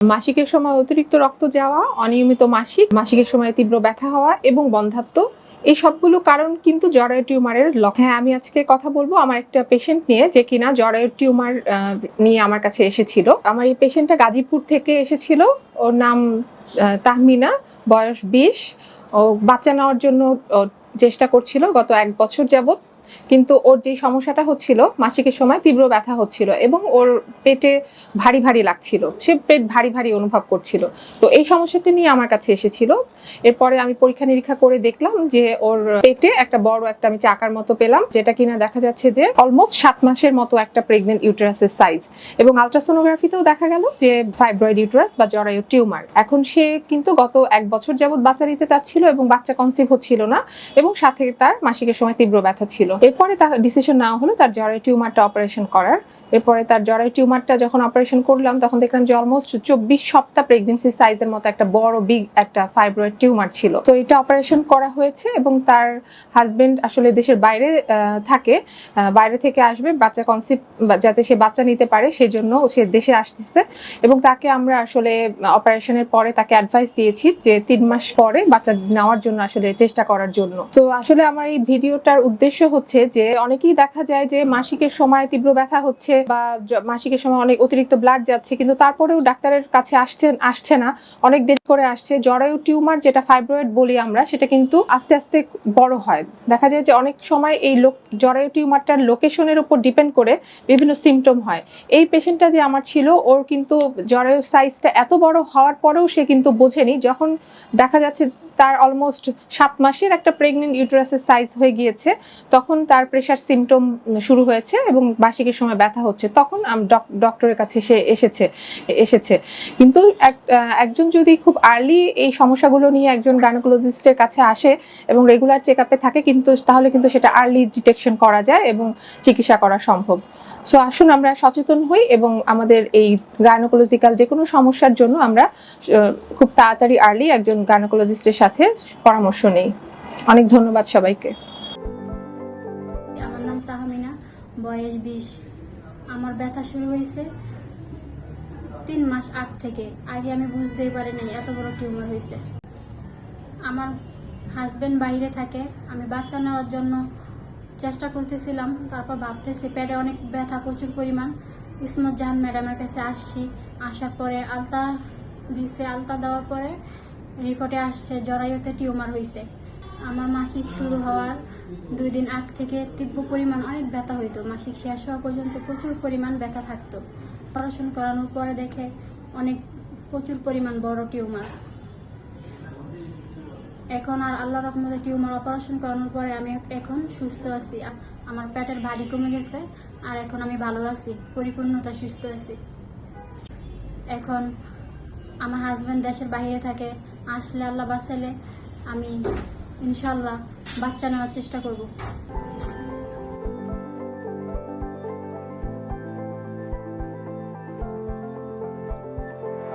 মাসিকের সময় অতিরিক্ত রক্ত যাওয়া, অনিয়মিত মাসিক, মাসিকের সময় তীব্র ব্যথা হওয়া এবং বন্ধাত্ম এই সবগুলো কারণ কিন্তু জরায়ু টিউমারের লক্ষণ হ্যাঁ আমি আজকে কথা বলব আমার একটা পেশেন্ট নিয়ে যে কিনা জরায়ু টিউমার নিয়ে আমার কাছে এসেছিল। আমার এই পেশেন্টটা গাজীপুর থেকে এসেছিল। ওর নাম তাহমিনা, বয়স বিশ। ও বাচ্চা নেওয়ার জন্য চেষ্টা করছিল গত এক বছর যাবত কিন্তু ওর যে সমস্যাটা হচ্ছিল, মাসিকের সময় তীব্র ব্যথা হচ্ছিল এবং ওর পেটে ভারী ভারী লাগছিল। সে পেট ভারী ভারী অনুভব করছিল। তো এই সমস্যাটি নিয়ে আমার কাছে এসেছিল। এরপরে আমি পরীক্ষা নিরীক্ষা করে দেখলাম যে ওর পেটে একটা বড় একটা আমি চাকার মতো পেলাম, যেটা কিনা দেখা যাচ্ছে যে অলমোস্ট সাত মাসের মতো একটা প্রেগনেন্ট ইউটেরাসের সাইজ এবং আলট্রাসোনোগ্রাফিতেও দেখা গেল যে ফাইব্রয়েড ইউটেরাস বা জরায়ু টিউমার এখন সে কিন্তু গত এক বছর যাবত বাচ্চা নিতে চাচ্ছিল এবং বাচ্চা কনসিভ হচ্ছিল না এবং সাথে তার মাসিকের সময় তীব্র ব্যথা ছিল। এরপরে তার ডিসিশন নেওয়া হলো তার জরায়ু টিউমারটা অপারেশন করার। এরপরে তার জরায়ু টিউমারটা যখন অপারেশন করলাম, তখন দেখলাম যে অলমোস্ট চব্বিশ সপ্তাহ প্রেগনেন্সি সাইজের মতো একটা বড় বিগ একটা ফাইব্রয়েড টিউমার ছিল। তো এটা অপারেশন করা হয়েছে এবং তার হাজবেন্ড আসলে দেশের বাইরে থাকে বাইরে থেকে আসবে, বাচ্চা কনসিভ যাতে সে বাচ্চা নিতে পারে সেজন্য সে দেশে আসতেছে। এবং তাকে আমরা আসলে অপারেশনের পরে তাকে অ্যাডভাইস দিয়েছি যে তিন মাস পরে বাচ্চা নেওয়ার জন্য আসলে চেষ্টা করার জন্য। তো আসলে আমার এই ভিডিওটার উদ্দেশ্য হচ্ছে যে অনেকেই দেখা যায় যে মাসিকের সময় তীব্র ব্যথা হচ্ছে বা মাসিকের সময় অনেক অতিরিক্ত ব্লাড যাচ্ছে, কিন্তু তারপরেও ডাক্তারের কাছে আসছে আসছে না। অনেক দেরি করে আসছে। জরায়ু টিউমার, যেটা ফাইব্রয়েড বলি আমরা, সেটা কিন্তু আস্তে আস্তে বড় হয়। দেখা যায় যে অনেক সময় এই লোক জরায়ু টিউমারটার লোকেশনের উপর ডিপেন্ড করে বিভিন্ন সিমটম হয়। এই পেশেন্টটা যে আমার ছিল, ওর কিন্তু জরায়ু সাইজটা এত বড় হওয়ার পরেও সে কিন্তু বোঝেনি। যখন দেখা যাচ্ছে তার অলমোস্ট সাত মাসের একটা প্রেগনেন্ট ইউটেরাসের সাইজ হয়ে গিয়েছে, তখন তার প্রেশার সিমটম শুরু হয়েছে এবং বার্ষিকের সময় ব্যথা হচ্ছে, তখন ডক্টরের কাছে সে এসেছে এসেছে। কিন্তু একজন যদি খুব আর্লি এই সমস্যাগুলো নিয়ে একজন গাইনোকোলজিস্টের কাছে আসে এবং রেগুলার চেক আপে থাকে, কিন্তু তাহলে কিন্তু সেটা আর্লি ডিটেকশন করা যায় এবং চিকিৎসা করা সম্ভব। সো আসুন আমরা সচেতন হই এবং আমাদের এই গাইনোকোলজিক্যাল যে কোনো সমস্যার জন্য আমরা খুব তাড়াতাড়ি আর্লি একজন গাইনোকোলজিস্টের সাথে পরামর্শ নেই। অনেক ধন্যবাদ সবাইকে। আমার নাম তাহমিনা, বয়স বিশ। আমার ব্যথা শুরু হয়েছে তিন মাস আগ থেকে। আগে আমি বুঝতেই পারিনি এত বড় টিউমার হয়েছে। আমার হাজবেন্ড বাইরে থাকে, আমি বাচ্চা নেওয়ার জন্য চেষ্টা করতেছিলাম, তারপর ভাবতেছি পেটে অনেক ব্যথা, প্রচুর পরিমাণ। ইসমত জাহান ম্যাডামের কাছে আসছি, আসার পরে আলতা দিছে, আলতা দেওয়ার পরে রিপোর্টে আসছে, জরায়ুতে টিউমার হয়েছে আমার মাসিক শুরু হওয়ার দুই দিন আগ থেকে তীব্র পরিমাণ অনেক ব্যথা হইতো। মাসিক শেষ হওয়া পর্যন্ত প্রচুর পরিমাণ ব্যথা থাকতো। অপারেশন করানোর পরে দেখে অনেক প্রচুর পরিমাণ বড় টিউমার। এখন আর আল্লাহ রহমতে টিউমার অপারেশন করানোর পরে আমি এখন সুস্থ আছি। আমার পেটের ভারী কমে গেছে আর এখন আমি ভালো আছি, পরিপূর্ণতা সুস্থ আছি। এখন আমার হাজব্যান্ড দেশের বাইরে থাকে আসলে আল্লাহ বাঁচালে আমি ইনশাল্লাহ বাচ্চা নেওয়ার চেষ্টা করব।